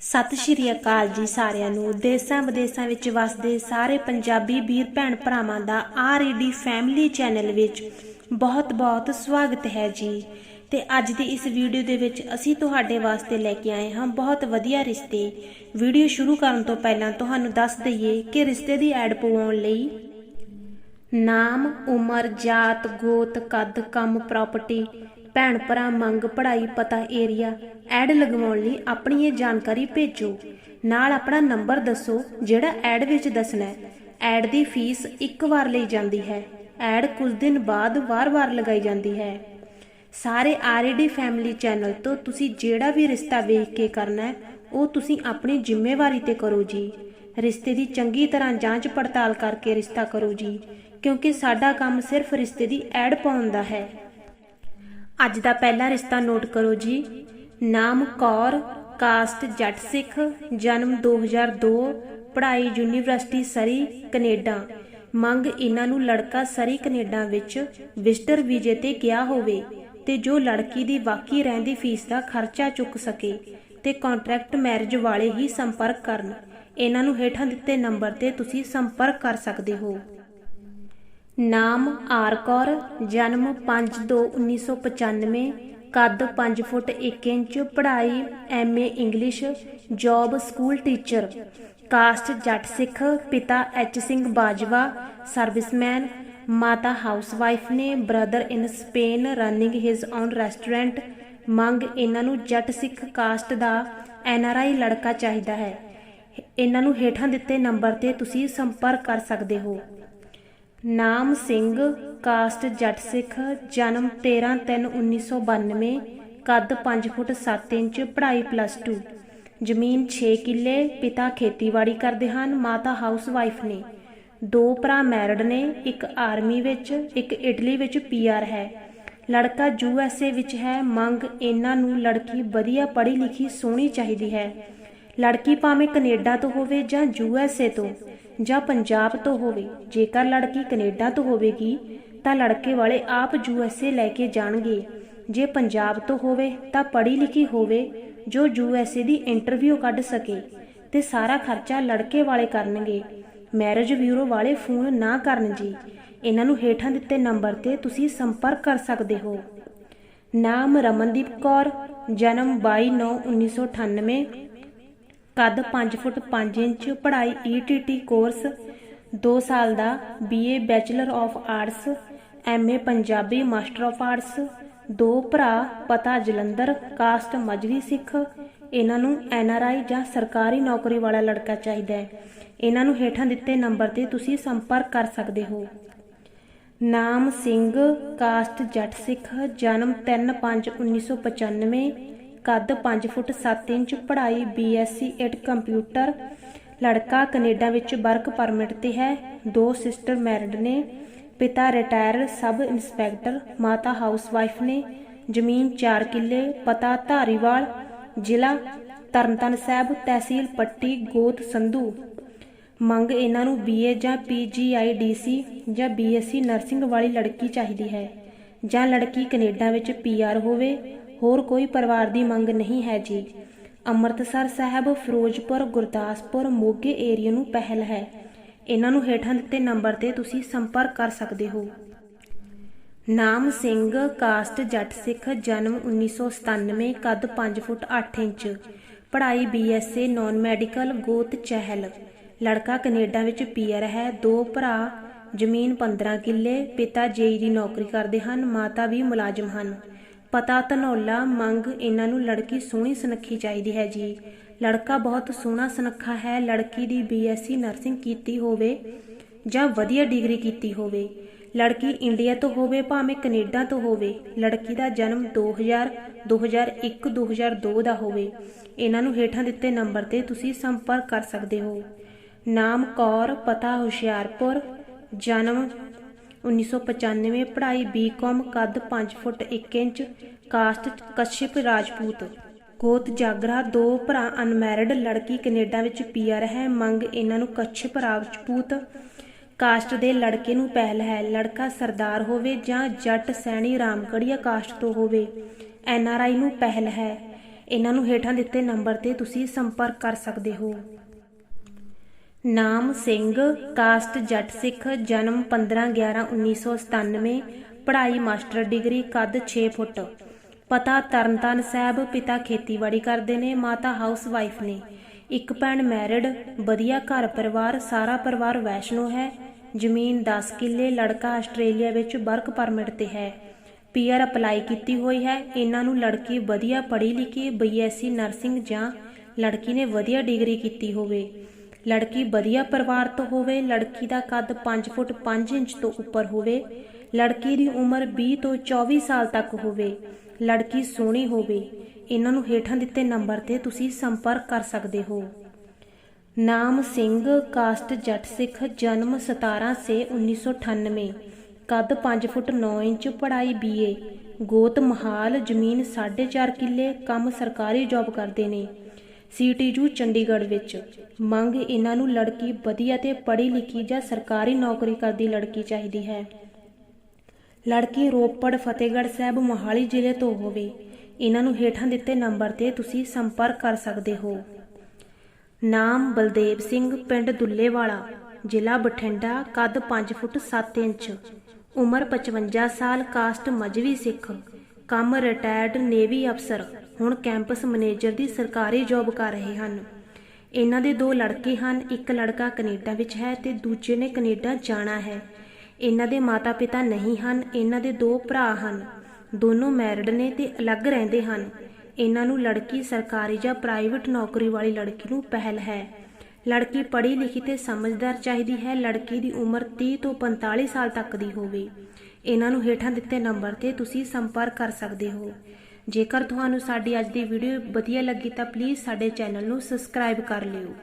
ਸਤਿ ਸ਼੍ਰੀ ਅਕਾਲ ਜੀ ਸਾਰਿਆਂ ਨੂੰ। ਦੇਸਾਂ ਵਿਦੇਸਾਂ ਵਿੱਚ ਵਸਦੇ ਸਾਰੇ ਪੰਜਾਬੀ ਵੀਰ ਭੈਣ ਭਰਾਵਾਂ ਦਾ ਆਰਈਡੀ ਫੈਮਿਲੀ ਚੈਨਲ ਵਿੱਚ ਬਹੁਤ-ਬਹੁਤ ਸਵਾਗਤ ਹੈ ਜੀ। ਤੇ ਅੱਜ ਦੀ ਇਸ ਵੀਡੀਓ ਦੇ ਵਿੱਚ ਅਸੀਂ ਤੁਹਾਡੇ ਵਾਸਤੇ ਲੈ ਕੇ ਆਏ ਹਾਂ ਬਹੁਤ ਵਧੀਆ ਰਿਸ਼ਤੇ। ਵੀਡੀਓ ਸ਼ੁਰੂ ਕਰਨ ਤੋਂ ਪਹਿਲਾਂ ਤੁਹਾਨੂੰ ਦੱਸ ਦਈਏ ਕਿ ਰਿਸ਼ਤੇ ਦੀ ਐਡ ਪਵਾਉਣ ਲਈ ਨਾਮ, ਉਮਰ, ਜਾਤ, ਗੋਤ, ਕੱਦ, ਕੰਮ ਪ੍ਰਾਪਰਟੀ ਭੈਣ ਭਰਾ ਮੰਗ ਪੜ੍ਹਾਈ ਪਤਾ ਏਰੀਆ ਐਡ ਲਗਵਾਉਣ ਲਈ ਆਪਣੀ ਇਹ ਜਾਣਕਾਰੀ ਭੇਜੋ। ਨਾਲ ਆਪਣਾ ਨੰਬਰ ਦੱਸੋ, ਜਿਹੜਾ ਐਡ ਵਿੱਚ ਦੱਸਣਾ ਹੈ। ਐਡ ਦੀ ਫੀਸ ਇੱਕ ਵਾਰ ਲਈ ਜਾਂਦੀ ਹੈ। ਐਡ ਕੁਝ ਦਿਨ ਬਾਅਦ ਵਾਰ-ਵਾਰ ਲਗਾਈ ਜਾਂਦੀ ਹੈ। ਸਾਰੇ ਆਰਡੀ ਫੈਮਿਲੀ ਚੈਨਲ ਤੋਂ ਤੁਸੀਂ ਜਿਹੜਾ ਵੀ ਰਿਸ਼ਤਾ ਵੇਖ ਕੇ ਕਰਨਾ ਹੈ, ਉਹ ਤੁਸੀਂ ਆਪਣੀ ਜ਼ਿੰਮੇਵਾਰੀ ਤੇ ਕਰੋ ਜੀ। ਰਿਸ਼ਤੇ ਦੀ ਚੰਗੀ ਤਰ੍ਹਾਂ ਜਾਂਚ ਪੜਤਾਲ ਕਰਕੇ ਰਿਸ਼ਤਾ ਕਰੋ ਜੀ, ਕਿਉਂਕਿ ਸਾਡਾ ਕੰਮ ਸਿਰਫ ਰਿਸ਼ਤੇ ਦੀ ਐਡ ਪਾਉਣ ਦਾ ਹੈ। ਅੱਜ ਦਾ ਪਹਿਲਾ ਰਿਸ਼ਤਾ ਨੋਟ ਕਰੋ ਜੀ। ਨਾਮ ਕੌਰ, ਕਾਸਟ ਜੱਟ ਸਿੱਖ, ਜਨਮ 2002 ਪੜ੍ਹਾਈ ਯੂਨੀਵਰਸਿਟੀ ਸਰੀ, ਕੈਨੇਡਾ। ਮੰਗ ਇਹਨਾਂ ਨੂੰ ਲੜਕਾ ਸਰੀ, ਕੈਨੇਡਾ ਵਿੱਚ ਵਿਜ਼ਟਰ ਵੀਜ਼ੇ ਤੇ ਗਿਆ ਹੋਵੇ ਤੇ ਜੋ ਲੜਕੀ ਦੀ ਬਾਕੀ ਰਹਿੰਦੀ ਫੀਸ ਦਾ ਖਰਚਾ ਚੁੱਕ ਸਕੇ ਤੇ ਕੰਟਰੈਕਟ ਮੈਰਿਜ ਵਾਲੇ ਹੀ ਸੰਪਰਕ ਕਰਨ। ਇਹਨਾਂ ਨੂੰ ਹੇਠਾਂ ਦਿੱਤੇ ਨੰਬਰ ਤੇ ਤੁਸੀਂ ਸੰਪਰਕ ਕਰ ਸਕਦੇ ਹੋ। ਨਾਮ ਆਰ ਕੌਰ, ਜਨਮ 5/2/1995 ਕੱਦ 5 ਫੁੱਟ 1 ਇੰਚ, ਪੜ੍ਹਾਈ MA English, job school teacher. Caste Jat Sikh, ਪਿਤਾ ਐਚ ਸਿੰਘ ਬਾਜਵਾ, ਸਰਵਿਸਮੈਨ, ਮਾਤਾ ਹਾਊਸਵਾਈਫ ਨੇ, brother in Spain running his own restaurant. ਮੰਗ ਇਹਨਾਂ ਨੂੰ ਜੱਟ ਸਿੱਖ ਕਾਸਟ ਦਾ ਐਨਆਰਆਈ ਲੜਕਾ ਚਾਹੀਦਾ ਹੈ। ਇਹਨਾਂ ਨੂੰ ਹੇਠਾਂ ਦਿੱਤੇ ਨੰਬਰ ਤੇ ਤੁਸੀਂ ਸੰਪਰਕ ਕਰ ਸਕਦੇ ਹੋ। ਨਾਮ ਸਿੰਘ, ਕਾਸਟ ਜੱਟ ਸਿੱਖ, ਜਨਮ 13/3/1992 ਕੱਦ 5 ਫੁੱਟ 7 ਇੰਚ, ਪੜ੍ਹਾਈ ਪਲੱਸ 2 ਜ਼ਮੀਨ 6 ਕਿੱਲੇ, ਪਿਤਾ ਖੇਤੀਬਾੜੀ ਕਰਦੇ ਹਨ, ਮਾਤਾ ਹਾਊਸ ਵਾਈਫ ਨੇ। ਦੋ ਭਰਾ ਮੈਰਿਡ ਨੇ, ਇੱਕ ਆਰਮੀ ਵਿੱਚ, ਇੱਕ ਇਟਲੀ ਵਿੱਚ ਪੀਆਰ ਹੈ। ਲੜਕਾ ਯੂਐਸਏ ਵਿੱਚ ਹੈ, ਮੰਗ ਇਹਨਾਂ ਨੂੰ ਲੜਕੀ ਵਧੀਆ ਪੜ੍ਹੀ ਲਿਖੀ ਸੋਹਣੀ ਚਾਹੀਦੀ ਹੈ। ਲੜਕੀ ਭਾਵੇਂ ਕੈਨੇਡਾ ਤੋਂ ਹੋਵੇ ਜਾਂ ਯੂਐਸਏ ਤੋਂ। ਜਾਂ ਪੰਜਾਬ ਤੋਂ ਹੋਵੇ, ਜੇਕਰ ਲੜਕੀ ਕੈਨੇਡਾ ਤੋਂ ਹੋਵੇਗੀ, ਤਾਂ ਲੜਕੇ ਵਾਲੇ ਆਪ ਯੂਐਸਏ ਲੈ ਕੇ ਜਾਣਗੇ। ਜੇ ਪੰਜਾਬ ਤੋਂ ਹੋਵੇ, ਤਾਂ ਪੜ੍ਹੀ ਲਿਖੀ ਹੋਵੇ, ਜੋ ਯੂਐਸਏ ਦੀ ਇੰਟਰਵਿਊ ਕੱਢ ਸਕੇ, ਤੇ ਸਾਰਾ ਖਰਚਾ ਲੜਕੇ ਵਾਲੇ ਕਰਨਗੇ। ਮੈਰਿਜ ਬਿਊਰੋ ਵਾਲੇ ਫੋਨ ਨਾ ਕਰਨ ਜੀ। ਇਹਨਾਂ ਨੂੰ ਹੇਠਾਂ ਦਿੱਤੇ ਨੰਬਰ ਤੇ ਤੁਸੀਂ ਸੰਪਰਕ ਕਰ ਸਕਦੇ ਹੋ। ਨਾਮ ਰਮਨਦੀਪ ਕੌਰ, ਜਨਮ 22/9/1998 ਕੱਦ 5 ਫੁੱਟ 5 ਇੰਚ, ਪੜ੍ਹਾਈ ਈਟੀਟੀ ਕੋਰਸ 2 ਸਾਲ ਦਾ BA bachelor of arts MA Punjabi master of arts ਦੋ ਭਰਾ ਪਤਾ ਜਲੰਧਰ ਕਾਸਟ ਮਜਵੀ ਸਿੱਖ, ਇਹਨਾਂ ਨੂੰ ਐਨਆਰਆਈ ਜਾਂ ਸਰਕਾਰੀ ਨੌਕਰੀ ਵਾਲਾ ਲੜਕਾ ਚਾਹੀਦਾ ਹੈ। ਇਹਨਾਂ ਨੂੰ ਹੇਠਾਂ ਦਿੱਤੇ ਨੰਬਰ ਤੇ ਤੁਸੀਂ ਸੰਪਰਕ ਕਰ ਸਕਦੇ ਹੋ। ਨਾਮ ਸਿੰਘ ਕਾਸਟ ਜੱਟ ਸਿੱਖ, ਜਨਮ 3/5/1995 ਕੱਦ 5 ਫੁੱਟ 7 ਇੰਚ, ਪੜ੍ਹਾਈ ਬੀਐਸਸੀ ਐਟ ਕੰਪਿਊਟਰ। ਲੜਕਾ ਕੈਨੇਡਾ ਵਿੱਚ ਵਰਕ ਪਰਮਿਟ ਤੇ ਹੈ। ਦੋ ਸਿਸਟਰ ਮੈਰਿਡ ਨੇ। ਪਿਤਾ ਰਿਟਾਇਰ ਸਬ ਇੰਸਪੈਕਟਰ, ਮਾਤਾ ਹਾਊਸਵਾਈਫ ਨੇ। ਜ਼ਮੀਨ 4 ਕਿੱਲੇ, ਪਤਾ ਧਾਰੀਵਾਲ, ਜ਼ਿਲ੍ਹਾ ਤਰਨਤਾਰਨ ਸਾਹਿਬ, ਤਹਿਸੀਲ ਪੱਟੀ, ਗੋਤ ਸੰਧੂ। ਮੰਗ ਇਹਨਾਂ ਨੂੰ ਬੀਏ ਜਾਂ ਪੀਜੀਆਈਡੀਸੀ ਜਾਂ ਬੀਐਸਸੀ ਨਰਸਿੰਗ ਵਾਲੀ ਲੜਕੀ ਚਾਹੀਦੀ ਹੈ ਜਾਂ ਲੜਕੀ ਕੈਨੇਡਾ ਵਿੱਚ ਪੀਆਰ ਹੋਵੇ। ਹੋਰ ਕੋਈ ਪਰਿਵਾਰ ਦੀ ਮੰਗ ਨਹੀਂ ਹੈ ਜੀ। ਅੰਮ੍ਰਿਤਸਰ ਸਾਹਿਬ, ਫਿਰੋਜ਼ਪੁਰ, ਗੁਰਦਾਸਪੁਰ, ਮੋਗੇ ਏਰੀਆ ਨੂੰ ਪਹਿਲ ਹੈ। ਇਹਨਾਂ ਨੂੰ ਹੇਠਾਂ ਦਿੱਤੇ ਨੰਬਰ ਤੇ ਤੁਸੀਂ ਸੰਪਰਕ ਕਰ ਸਕਦੇ ਹੋ। ਨਾਮ ਸਿੰਘ, ਕਾਸਟ ਜੱਟ ਸਿੱਖ, ਜਨਮ 1997 ਕੱਦ 5 ਫੁੱਟ 8 ਇੰਚ, ਪੜ੍ਹਾਈ ਬੀਐਸਏ ਨਾਨ ਮੈਡੀਕਲ, ਗੋਤ ਚਹਿਲ। ਲੜਕਾ ਕੈਨੇਡਾ ਵਿੱਚ ਪੀਆਰ ਹੈ, ਦੋ ਭਰਾ, ਜ਼ਮੀਨ 15 ਕਿੱਲੇ, ਪਿਤਾ ਜੇਈ ਦੀ ਨੌਕਰੀ ਕਰਦੇ ਹਨ, ਮਾਤਾ ਵੀ ਮੁਲਾਜ਼ਮ ਹਨ। ਪਤਾ ਧਨੌਲਾ ਮੰਗ ਇਹਨਾਂ ਨੂੰ ਲੜਕੀ ਸੋਹਣੀ ਸੁਨੱਖੀ ਚਾਹੀਦੀ ਹੈ ਜੀ। ਲੜਕਾ ਬਹੁਤ ਸੋਹਣਾ ਸੁਨੱਖਾ ਹੈ, ਲੜਕੀ ਦੀ ਬੀਐਸਸੀ ਨਰਸਿੰਗ ਕੀਤੀ ਹੋਵੇ ਜਾਂ ਵਧੀਆ ਡਿਗਰੀ ਕੀਤੀ ਹੋਵੇ। ਲੜਕੀ ਇੰਡੀਆ ਤੋਂ ਹੋਵੇ, ਭਾਵੇਂ ਕੈਨੇਡਾ ਤੋਂ ਹੋਵੇ, ਲੜਕੀ ਦਾ ਜਨਮ 2000 2001 2002 ਦਾ ਹੋਵੇ। ਇਹਨਾਂ ਨੂੰ ਹੇਠਾਂ ਦਿੱਤੇ ਨੰਬਰ ਤੇ ਤੁਸੀਂ ਸੰਪਰਕ ਕਰ ਸਕਦੇ ਹੋ। ਨਾਮ ਕੌਰ, ਪਤਾ ਹੁਸ਼ਿਆਰਪੁਰ, ਜਨਮ 1995 ਪੜ੍ਹਾਈ ਬੀਕਾਮ ਕੱਦ 5 foot 1 inch, caste Kashyap Rajput. ਗੋਤ ਜਾਗਰਾ ਦੋ ਭਰਾ ਅਨਮੈਰਿਡ ਲੜਕੀ ਕੈਨੇਡਾ ਵਿੱਚ ਪੀਆਰ ਹੈ, ਮੰਗ ਇਹਨਾਂ ਨੂੰ ਕਸ਼ਿਪ ਰਾਜਪੂਤ। ਕਾਸਟ ਦੇ ਲੜਕੇ ਨੂੰ ਪਹਿਲ ਹੈ, ਲੜਕਾ ਸਰਦਾਰ ਹੋਵੇ ਜਾਂ ਜੱਟ ਸੈਣੀ ਰਾਮਗੜੀਆ ਕਾਸਟ ਤੋਂ ਹੋਵੇ ਐਨਆਰਆਈ ਨੂੰ ਪਹਿਲ ਹੈ। ਇਹਨਾਂ ਨੂੰ ਹੇਠਾਂ ਦਿੱਤੇ ਨੰਬਰ ਤੇ ਤੁਸੀਂ ਸੰਪਰਕ ਕਰ ਸਕਦੇ ਹੋ। ਨਾਮ ਸਿੰਘ, ਕਾਸਟ ਜੱਟ ਸਿੱਖ, ਜਨਮ 15/11/1997 ਪੜ੍ਹਾਈ ਮਾਸਟਰ ਡਿਗਰੀ ਕੱਦ 6 ਫੁੱਟ। ਪਤਾ ਤਰਨਤਾਰਨ ਸਾਹਿਬ, ਪਿਤਾ ਖੇਤੀਬਾੜੀ ਕਰਦੇ ਨੇ, ਮਾਤਾ ਹਾਊਸ ਵਾਈਫ ਨੇ। ਇੱਕ ਭੈਣ ਮੈਰਿਡ, ਵਧੀਆ ਘਰ ਪਰਿਵਾਰ, ਸਾਰਾ ਪਰਿਵਾਰ ਵੈਸ਼ਨੋ ਹੈ। ਜ਼ਮੀਨ 10 ਕਿੱਲੇ, ਲੜਕਾ ਆਸਟ੍ਰੇਲੀਆ ਵਿੱਚ ਵਰਕ ਪਰਮਿਟ ਤੇ ਹੈ। ਪੀਆਰ ਅਪਲਾਈ ਕੀਤੀ ਹੋਈ ਹੈ। ਇਹਨਾਂ ਨੂੰ ਲੜਕੀ ਵਧੀਆ ਪੜ੍ਹੀ ਲਿਖੀ, ਬੀਐਸਸੀ ਨਰਸਿੰਗ ਜਾਂ ਲੜਕੀ ਨੇ ਵਧੀਆ ਡਿਗਰੀ ਕੀਤੀ ਹੋਵੇ। ਲੜਕੀ ਵਧੀਆ ਪਰਿਵਾਰ ਤੋਂ ਹੋਵੇ, ਲੜਕੀ ਦਾ ਕੱਦ 5 ਫੁੱਟ 5 ਇੰਚ ਤੋਂ ਉੱਪਰ ਹੋਵੇ, ਲੜਕੀ ਦੀ ਉਮਰ 20 ਤੋਂ 24 ਸਾਲ ਤੱਕ ਹੋਵੇ, ਲੜਕੀ ਸੋਹਣੀ ਹੋਵੇ, ਇਹਨਾਂ ਨੂੰ ਹੇਠਾਂ ਦਿੱਤੇ ਨੰਬਰ ਤੇ ਤੁਸੀਂ ਸੰਪਰਕ ਕਰ ਸਕਦੇ ਹੋ। ਨਾਮ ਸਿੰਘ, ਕਾਸਟ ਜੱਟ ਸਿੱਖ, ਜਨਮ 17 ਸੇ 1998 ਕੱਦ 5 ਫੁੱਟ 9 ਇੰਚ, ਪੜ੍ਹਾਈ ਬੀਏ ਗੋਤ ਮਹਾਲ, ਜ਼ਮੀਨ 4.5 ਕਿੱਲੇ, ਕੰਮ ਸਰਕਾਰੀ ਜੌਬ ਕਰਦੇ ਨੇ। ਸੀਟੀਯੂ ਚੰਡੀਗੜ੍ਹ ਵਿੱਚ। ਮੰਗ ਇਹਨਾਂ ਨੂੰ ਲੜਕੀ ਵਧੀਆ ਤੇ ਪੜ੍ਹੀ ਲਿਖੀ ਜਾਂ ਸਰਕਾਰੀ ਨੌਕਰੀ ਕਰਦੀ ਲੜਕੀ ਚਾਹੀਦੀ ਹੈ। ਲੜਕੀ ਰੋਪੜ, ਫਤਿਹਗੜ੍ਹ ਸਾਹਿਬ, ਮੋਹਾਲੀ ਜ਼ਿਲ੍ਹੇ ਤੋਂ ਹੋਵੇ। ਇਹਨਾਂ ਨੂੰ ਹੇਠਾਂ ਦਿੱਤੇ ਨੰਬਰ ਤੇ ਤੁਸੀਂ ਸੰਪਰਕ ਕਰ ਸਕਦੇ ਹੋ। ਨਾਮ ਬਲਦੇਵ ਸਿੰਘ, ਪਿੰਡ ਦੁੱਲੇਵਾਲਾ, ਜ਼ਿਲ੍ਹਾ ਬਠਿੰਡਾ, ਕੱਦ 5 ਫੁੱਟ 7 ਇੰਚ। ਉਮਰ 55 ਸਾਲ, ਕਾਸਟ ਮਜਵੀ ਸਿੱਖ। ਕੰਮ ਰਿਟਾਇਰਡ ਨੇਵੀ ਅਫਸਰ ਹੁਣ ਕੈਂਪਸ ਮੈਨੇਜਰ ਦੀ ਸਰਕਾਰੀ ਜੌਬ ਕਰ ਰਹੇ ਹਨ। ਇਹਨਾਂ ਦੇ ਦੋ ਲੜਕੇ ਹਨ, ਇੱਕ ਲੜਕਾ ਕੈਨੇਡਾ ਵਿੱਚ ਹੈ ਤੇ ਦੂਜੇ ਨੇ ਕੈਨੇਡਾ ਜਾਣਾ ਹੈ। ਇਹਨਾਂ ਦੇ ਮਾਤਾ-ਪਿਤਾ ਨਹੀਂ ਹਨ, ਇਹਨਾਂ ਦੇ ਦੋ ਭਰਾ ਹਨ। ਦੋਨੋਂ ਮੈਰਿਡ ਨੇ ਤੇ ਅਲੱਗ ਰਹਿੰਦੇ ਹਨ। ਇਹਨਾਂ ਨੂੰ ਲੜਕੀ ਸਰਕਾਰੀ ਜਾਂ ਪ੍ਰਾਈਵੇਟ ਨੌਕਰੀ ਵਾਲੀ ਲੜਕੀ ਨੂੰ ਪਹਿਲ ਹੈ। ਲੜਕੀ ਪੜ੍ਹੀ ਲਿਖੀ ਤੇ ਸਮਝਦਾਰ ਚਾਹੀਦੀ ਹੈ। ਲੜਕੀ ਦੀ ਉਮਰ 30 ਤੋਂ 45 ਸਾਲ ਤੱਕ ਦੀ ਹੋਵੇ। ਇਹਨਾਂ ਨੂੰ ਹੇਠਾਂ ਦਿੱਤੇ ਨੰਬਰ ਤੇ ਤੁਸੀਂ ਸੰਪਰਕ ਕਰ ਸਕਦੇ ਹੋ। ਜੇਕਰ ਤੁਹਾਨੂੰ ਸਾਡੀ ਅੱਜ ਦੀ ਵੀਡੀਓ ਵਧੀਆ ਲੱਗੀ ਤਾਂ ਪਲੀਜ਼ ਸਾਡੇ ਚੈਨਲ ਨੂੰ ਸਬਸਕ੍ਰਾਈਬ ਕਰ ਲਿਓ।